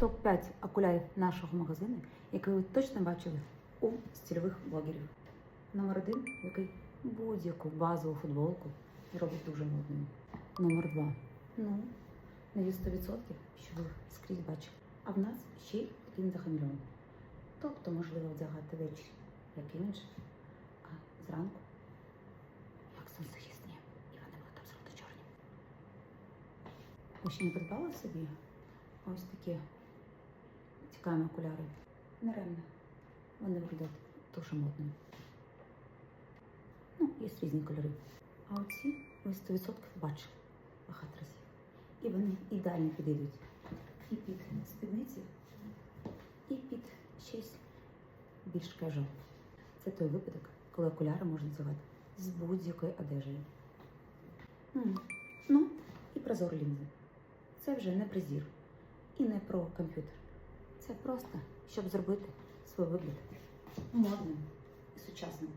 топ-5 окулярів нашого магазину, які ви точно бачили у стильових блогерів. Номер один, який будь-яку базову футболку робить дуже модною. Номер два. Ну, не від 100%, що ви скрізь бачили. А в нас ще й один захамільон. Тобто можливо вдягати ввечері, як інший, а зранку, як сонцехисні. І вони будуть абсолютно чорні. Ви ще не придбали собі ось такі цікаві окуляри? Неремно. Вони виглядають дуже модними. Ну, є різні кольори. А оці ви 100% бачили багато разів. І вони ідеально підійдуть і під спідниці, і під щось більш кежу. Це той випадок, коли окуляри можна звати з будь-якою одежею. Ну, і прозор лінзи. Це вже не про зір і не про комп'ютер. Це просто, щоб зробити свій вигляд модним і сучасним.